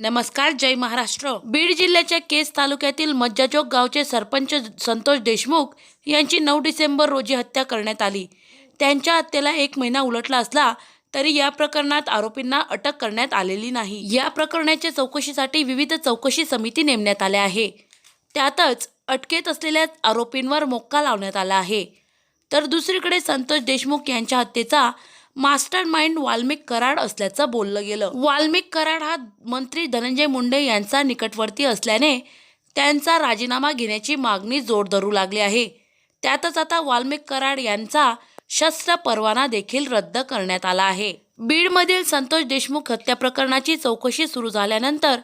नमस्कार जय महाराष्ट्र. बीड जिल्ह्याच्या केस तालुक्यातील मज्जाजोग गावचे सरपंच संतोष देशमुख यांची नऊ डिसेंबर रोजी हत्या करण्यात आली. त्यांच्या हत्येला एक महिना उलटला असला तरी या प्रकरणात आरोपींना अटक करण्यात आलेली नाही. या प्रकरणाच्या चौकशीसाठी विविध चौकशी समिती नेमण्यात आल्या आहे. त्यातच अटकेत असलेल्या आरोपींवर मोक्का लावण्यात आला आहे. तर दुसरीकडे संतोष देशमुख यांच्या हत्येचा मास्टर माइंड वाल्मिक कराड असल्याचं बोललं गेलं. वाल्मिक कराड हा मंत्री धनंजय मुंडे यांचा निकटवर्ती असल्याने त्यांचा राजीनामा घेण्याची मागणी जोर धरू लागली आहे. त्यातच आता वाल्मिक कराड यांचा शस्त्र परवाना देखील रद्द करण्यात आला आहे. बीडमधील संतोष देशमुख हत्या प्रकरणाची चौकशी सुरू झाल्यानंतर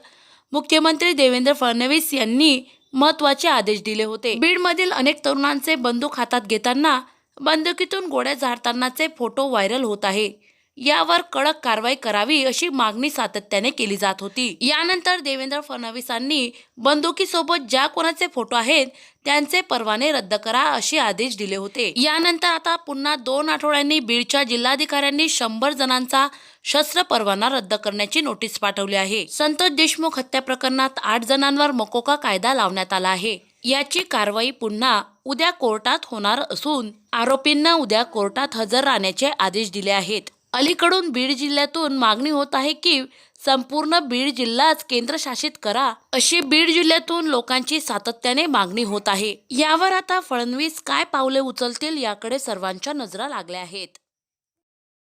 मुख्यमंत्री देवेंद्र फडणवीस यांनी महत्त्वाचे आदेश दिले होते. बीडमधील अनेक तरुणांचे बंदूक हातात घेताना बंदुकीतून गोळ्या झाडतानाचे फोटो व्हायरल होत आहे. यावर कडक कारवाई करावी अशी मागणी सातत्याने केली जात होती. यानंतर देवेंद्र फडणवीसांनी बंदुकीसोबत ज्या कोणाचे फोटो आहेत त्यांचे परवाने रद्द करा असे आदेश दिले होते. यानंतर आता पुन्हा दोन आठवड्यांनी बीडच्या जिल्हाधिकाऱ्यांनी शंभर जणांचा शस्त्र परवाना रद्द करण्याची नोटीस पाठवली आहे. संतोष देशमुख हत्या प्रकरणात आठ जणांवर मकोका कायदा लावण्यात आला आहे. याची कारवाई पुन्हा उद्या कोर्टात होणार असून आरोपींना उद्या कोर्टात हजर राहण्याचे आदेश दिले आहेत. अलीकडून बीड जिल्ह्यातून मागणी होत आहे की संपूर्ण बीड जिल्हाच केंद्रशासित करा अशी बीड जिल्ह्यातून लोकांची सातत्याने मागणी होत आहे. यावर आता फडणवीस काय पावले उचलतील याकडे सर्वांच्या नजरा लागल्या आहेत.